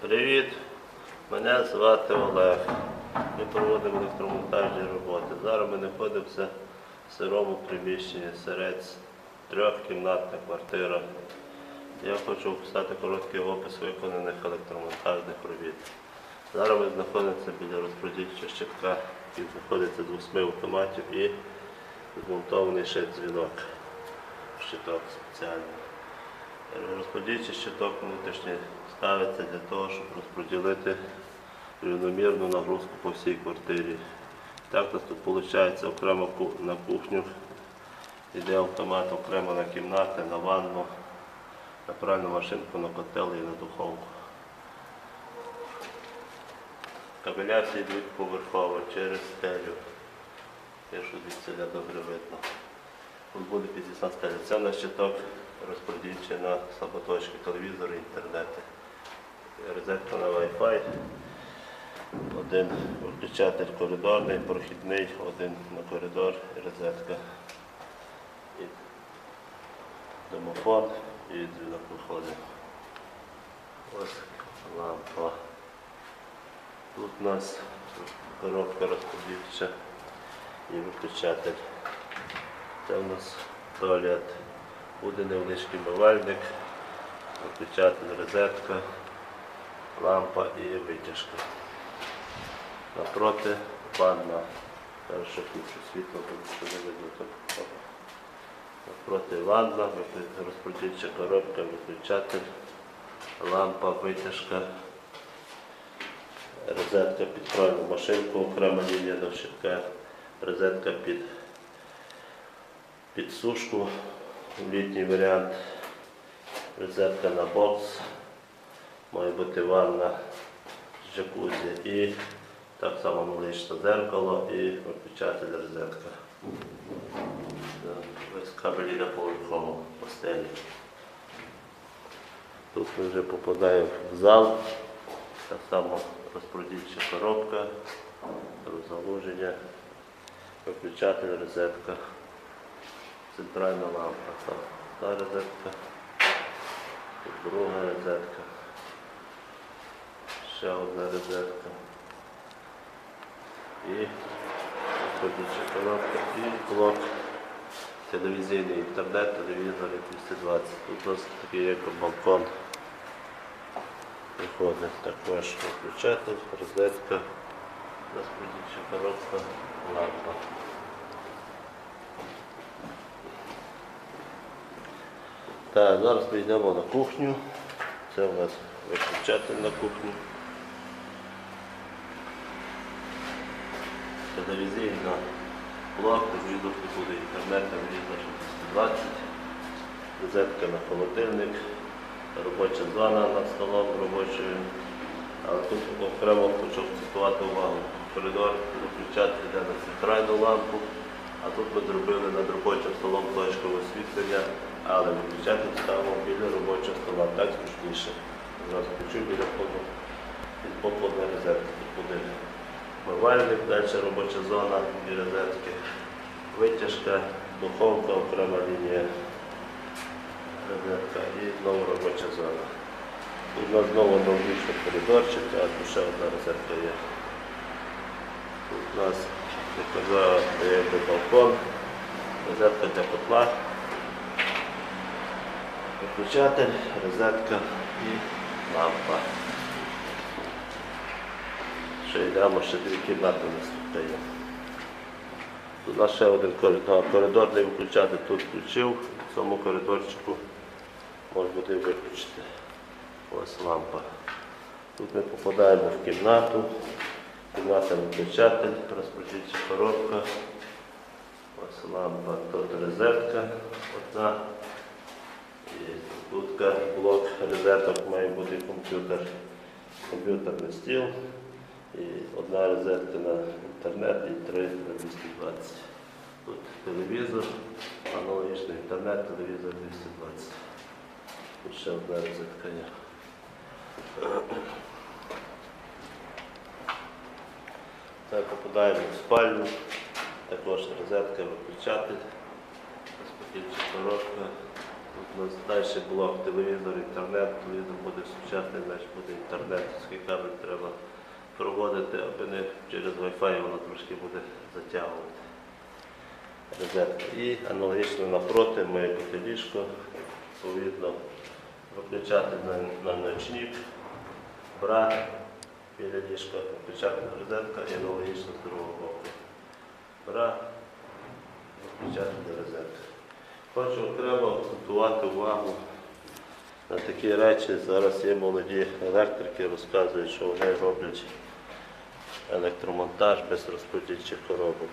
Привіт, мене звати Олег. Ми проводимо електромонтажні роботи. Зараз ми знаходимося в сирому приміщенні Сирець, трьохкімнатна квартира. Я хочу описати короткий опис виконаних електромонтажних робіт. Зараз ми знаходимося біля розподільчого щитка, який знаходиться з восьми автоматів і змонтований ще дзвінок. Щиток спеціальний. Розподільчий щиток внутрішній ставиться для того, щоб розподілити рівномірну нагрузку по всій квартирі. Так у нас тут виходить окремо на кухню, йде автомат окремо на кімнати, на ванну, на пральну машинку, на котел і на духовку. Кабеля всі йдуть поверхово через стелю. Якщо звідсиля добре видно. Тут буде підвісна стеля. Це наш щиток розподільчий на слаботочки, телевізори, інтернети. На Wi-Fi. Один виключатель коридорний, прохідний, один на коридор розетка. І домофон і дзвінок виходить. Ось лампа. Тут у нас коробка розподільча і виключатель. Це у нас туалет. Буде невеличкий мивальник, виключатель, розетка, лампа і витяжка. Напроти ванна. Хорошо включу світло, тому що не видно так. Напроти ванна, розподільча коробка, виключатель, лампа, витяжка, розетка під пральну машинку, окрема лінія до щитка, розетка під сушку, літній варіант, розетка на бокс, має бути ванна з джакузі і так само наличне зеркало і виключатель розетка. Весь кабель йде поверхово по стелі. Тут ми вже попадаємо в зал, так само розпродільча коробка, розгалуження, виключатель, розетка центральна лампа. Та, розетка, друга розетка, ще одна розетка. І ходяча коробка і блок телевізійний інтернет, телевізор і 220. Тут у нас такий як балкон. Виходить також виключатель, розетка, розподільча коробка, лампа. Так, зараз ми на кухню. Це у нас виключатель на кухню. Телевізійна блок, телевізор тут буде інтернет, телевізор 220, розетка на холодильник, робоча зона над столом робочою. Але тут окремо хочу акцентувати увагу. Коридор виключатель йде на центральну лампу, а тут ми зробили над робочим столом точкове освітлення, але виключатель ставимо біля робочого стола, так зручніше. Зараз включу біля входу під походної розетки. Тут буде Мивальник, далі робоча зона і розетки, витяжка, духовка, окрема лінія, розетка і знову робоча зона. Тут у нас знову довбічний коридорчик, а тут ще одна розетка є. Тут у нас, як казав, є балкон, розетка для котла, виключатель, розетка і лампа. Ще йдемо, ще дві кімнати у тут ще один коридор. Коридорний виключати тут включив, в цьому коридорчику можна буде виключити. Ось лампа. Тут ми попадаємо в кімнату. Кімната виключатель, розпочиться коробка. Ось лампа, тут розетка одна. І тут блок розеток має бути комп'ютер. Комп'ютерний стіл. І одна розетка на інтернет і три на 220. Тут телевізор, аналогічний інтернет, телевізор 220. Тут ще одна розетка є. Так, попадаємо в спальню, також розетка виключатель, розподільча коробка, Тут у нас далі блок, телевізор, інтернет, телевізор буде сучасний, значить буде інтернет, скільки кабель треба проводити, аби не через Wi-Fi воно трошки буде затягувати. Розетка. І аналогічно напроти має бути ліжко, відповідно, виключати на, на ночник, бра біля ліжка, виключати розетка і аналогічно з другого боку. Бра, виключати до розетки. Хочу окремо акцентувати увагу на такі речі. Зараз є молоді електрики, розказують, що вони роблять електромонтаж без розподільчих коробок.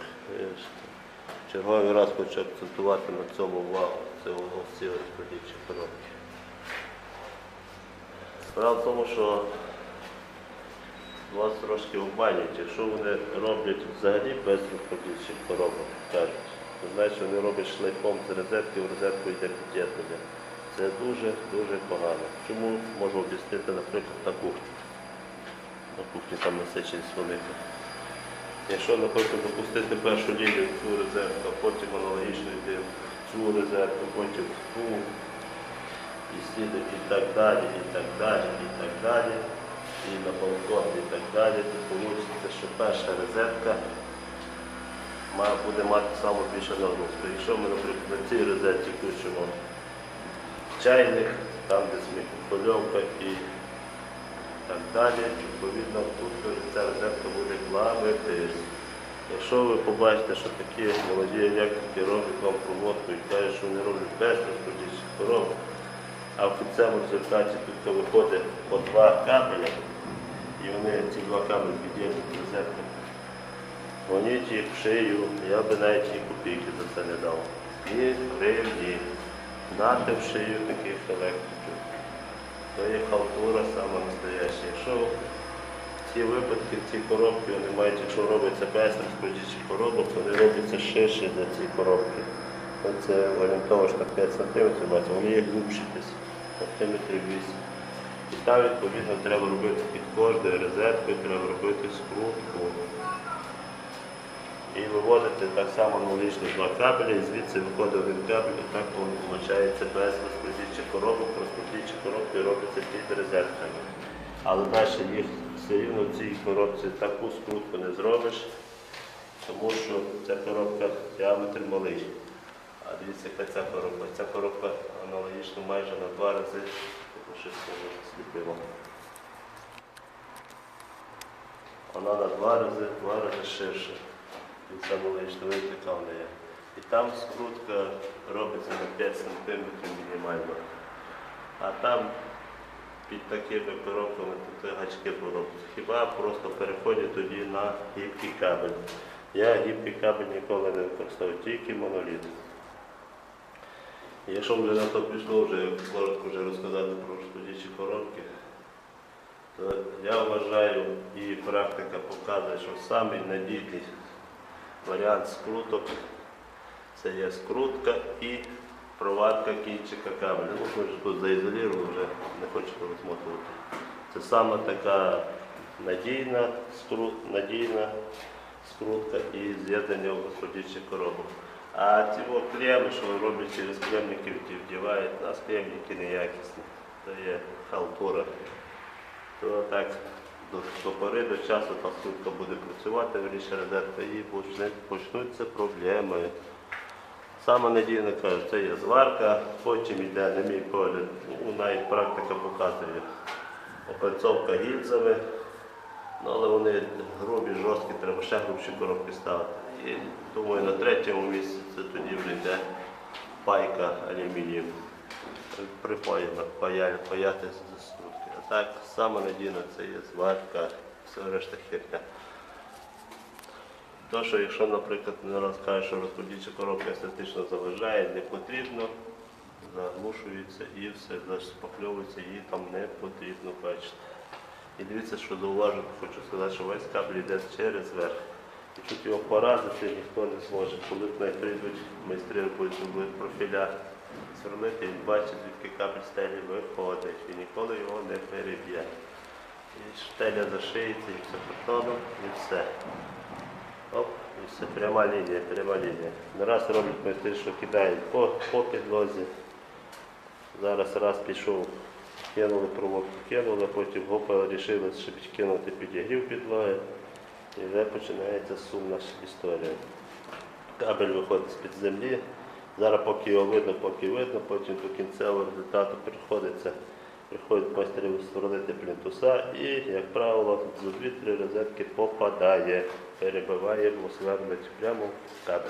Черговий раз хочу акцентувати на цьому увагу. Це ці розподільчі коробки. Справа в тому, що вас трошки обманюють, якщо вони роблять взагалі без розподільчих коробок, кажуть. то Значить, вони роблять шлейфом з розетки, в розетку йде під'єднання. Це дуже-дуже погано. Чому можу об'яснити, наприклад, на кухні. На кухні там насиченість велика. Якщо, наприклад, допустити першу лінію цю розетку, а потім аналогічно в цю розетку, потім ту, і слідить і так далі, і так далі, і так далі, і на балкон, і так далі, то вийде, що перша має, буде мати саме більше нагрузку. Якщо ми, наприклад, на цій розетці включимо чайник, там десь мікрохвильовка і так далі, відповідно, тут ця розетка буде плавитись. Якщо ви побачите, що такі молоді електрики роблять вам проводку і кажуть, що вони роблять без розподільчих коробок, а в кінцевому результаті тут виходить по два кабеля, і вони ці два кабелі під'єднують в розетку. Дзвоніть їх в шию, я би навіть і копійки за це не дав. Ні гривні. Нати в шию таких електриків. То є халтура сама настояща. Якщо ці випадки, ці коробки, вони мають, якщо робиться без розподільчих коробок, вони робляться ширше за ці коробки. Оце орієнтовно 5 см, вони є глибші десь, сантиметрів 8. І там, відповідно, треба робити під кожною розеткою, треба робити скрутку. І виводити так само аналогічно два кабелі, і звідси виходить один кабель, і так виходить без розподільчих коробок, розподільчі коробки робляться під розетками. Але далі їх все рівно в цій коробці таку скрутку не зробиш, тому що ця коробка діаметр малий. А дивіться, яка ця коробка. Ця коробка аналогічно майже на два рази, щось може сліпило. Вона на два рази, два рази ширша. Від аналогічно витика в неї. І там скрутка робиться на 5 см мінімально. А там під такими коробками тут гачки поробляться. Хіба просто переходять тоді на гібкий кабель. Я гібкий кабель ніколи не використовую, тільки моноліт. Якщо вже на то пішло, вже коротко вже розказати про розподільчі коробки, то я вважаю і практика показує, що самий надійний варіант скруток це є скрутка і провадка кінчика кабеля. Ну, ми ж тут заізолірували, вже не хочу розмотувати. Це саме така надійна, скру... надійна скрутка і з'єднання в розподільчих коробок. А ці клеми, що роблять через клемники, ті вдівають, у нас клемники неякісні. Це є халтура. То так до, до пори до часу та скрутка буде працювати, вирішує розетка і почнуться проблеми. Саме надійно кажу, це є зварка, потім йде, на мій погляд, ну, навіть практика показує опальцовка гільзами, ну, але вони грубі, жорсткі, треба ще грубші коробки ставити. І думаю, на третьому місці це тоді вже йде пайка алюмінієм. Припаяна, паяти, паяти з скрутки. А так, саме надійно це є зварка, все решта херня. То, що якщо, наприклад, не раз каже, що розподільча коробка естетично заважає, не потрібно, заглушується і все, зашпакльовується, її там не потрібно бачити. І дивіться, що зауважу, хочу сказати, що весь кабель йде через верх. І тут його поразити ніхто не зможе. Коли б прийдуть майстри будуть профіля сверлити, він бачить, звідки кабель стелі виходить. І ніколи його не переб'є. І штеля зашиється, і все потону, і все. Оп, і все, пряма лінія, пряма лінія. Раз роблять майстри, що кидають по, по підлозі, Зараз раз пішов, кинули проводку, кинули, потім гопа вирішили, щоб кинути підігрів підлоги. І вже починається сумна історія. Кабель виходить з-під землі. Зараз поки його видно, поки видно, потім до кінцевого результату приходиться, приходять майстри сверлити плінтуса і, як правило, за дві-три розетки попадає, перебиває, бо прямо в кабель.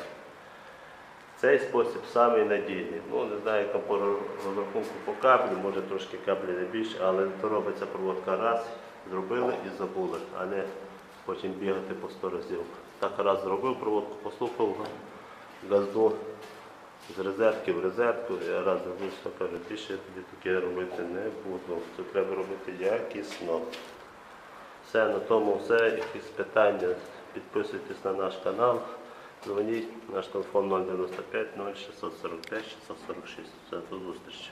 Цей спосіб самий надійний. Ну, не знаю, як по розрахунку по каблю, може трошки каблі не більше, але то робиться проводка раз, зробили і забули, а не потім бігати по 100 разів. Так раз зробив проводку, послухав газду з розетки в розетку, я раз що кажу, більше я тобі таке робити не буду. Це треба робити якісно. Все, на тому все. Якісь питання, підписуйтесь на наш канал. Дзвоніть, наш телефон 095 0645 646. Все, до зустрічі.